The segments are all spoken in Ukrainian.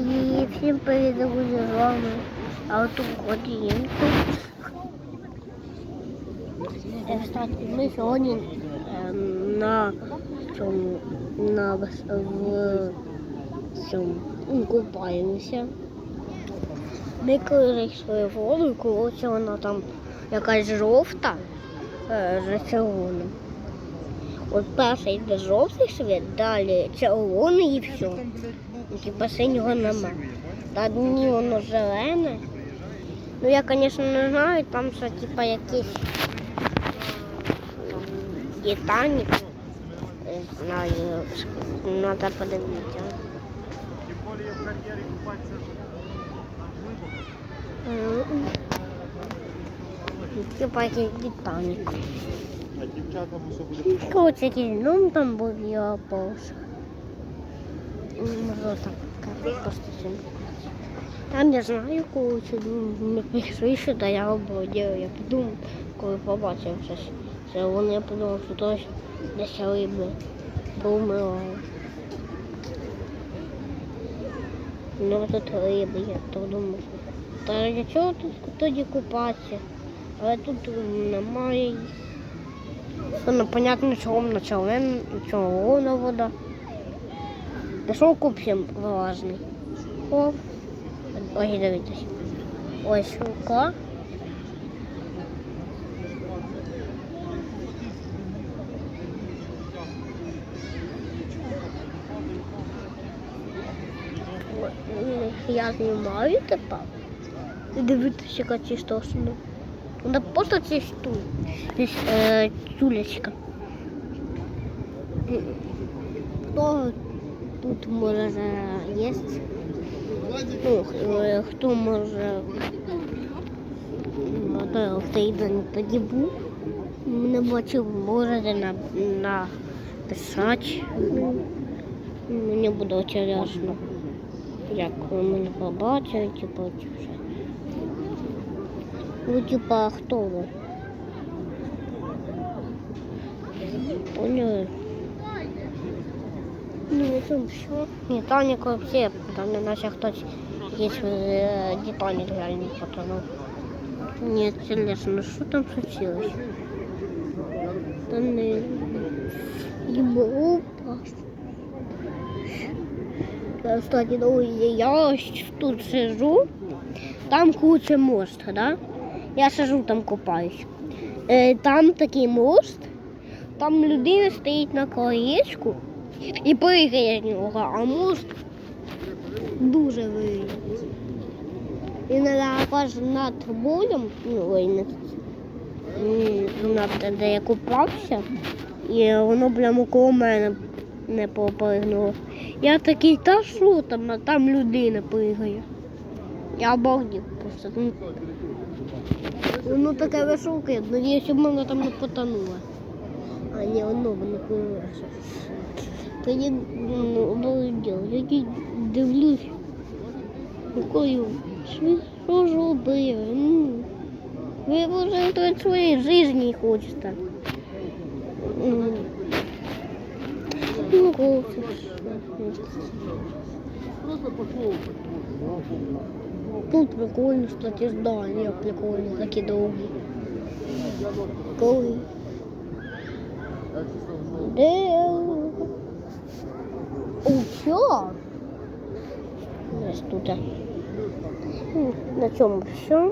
І всім привіт, друзі, з вами Автокодієнко. Кстати, ми сьогодні е, на цьому на цьому купаємося. Ми коли зайшли в воду, коротше, вона там якась жовта е, з червоним. От перший йде жовтий світ, далі червоний і все. Типа синього нема. Та ні, воно зелене. Ну я, звісно, не знаю, там що типа якийсь Титанік. Не знаю, треба подивитися. Тим більше в кар'єрі купатися М. Типа якийсь Титанік. а дівчатам усе буде Коротше, якийсь дом там був я повз. Можу так цим. Там я знаю, коротше, ну, ми прийшли сюди, я обалдів, я подумав, коли побачив щось. Це вони, я подумав, що хтось десь риби помирає. Ну, тут риби, я то думав. Та для чого тут тоді купатися? Але тут немає їх. Ну, понятно, червона червона, червона вода. Пішов купцем влажний. О, ось дивитесь. Ось рука. Я знімаю тепер. І дивитися, яка чистосна. Вона просто чисту. Здесь е, тюлечка. Хто тут може їсти? Ну, е, хто може ну, в той день тоді був? Не бачив, можете на, написати. Мені буде інтересно, як ви мене побачили, типу, вже. Ну, типа, хто ви? Поняли? Ну, це все. Ні, Танік вообще, там не наче хтось є е, Титанік реально потонув. Ні, серйозно, ну що там случилось? Та не... Йому упасть. Кстати, друзі, я тут сижу, там куча мост, да? Я сижу там купаюсь. Е, там такий мост, там людина стоїть на колечку і пригає нього, а мост дуже вигідний. І аж над болем, ну, ой, над, я купався, і воно прямо коло мене не попригнуло. Я такий, та що там, а там людина пригає. Я обалдів просто. Ну, Воно таке високе, надіюсь, щоб воно там не потонуло. А ні, воно воно пливе. Тоді ну, обалдів. Я тільки дивлюсь, якою що ж робив. Ну, ви вже тут своєї житті хочете. Ну, Ну, хочеш. Просто пошов. Тут прикольно, кстати, здання прикольно, такі довгі. Коли? Де? О, що? Тут. Ну, На цьому все.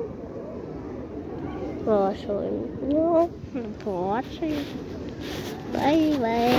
Прошу. Ну, побачимо. Бай-бай.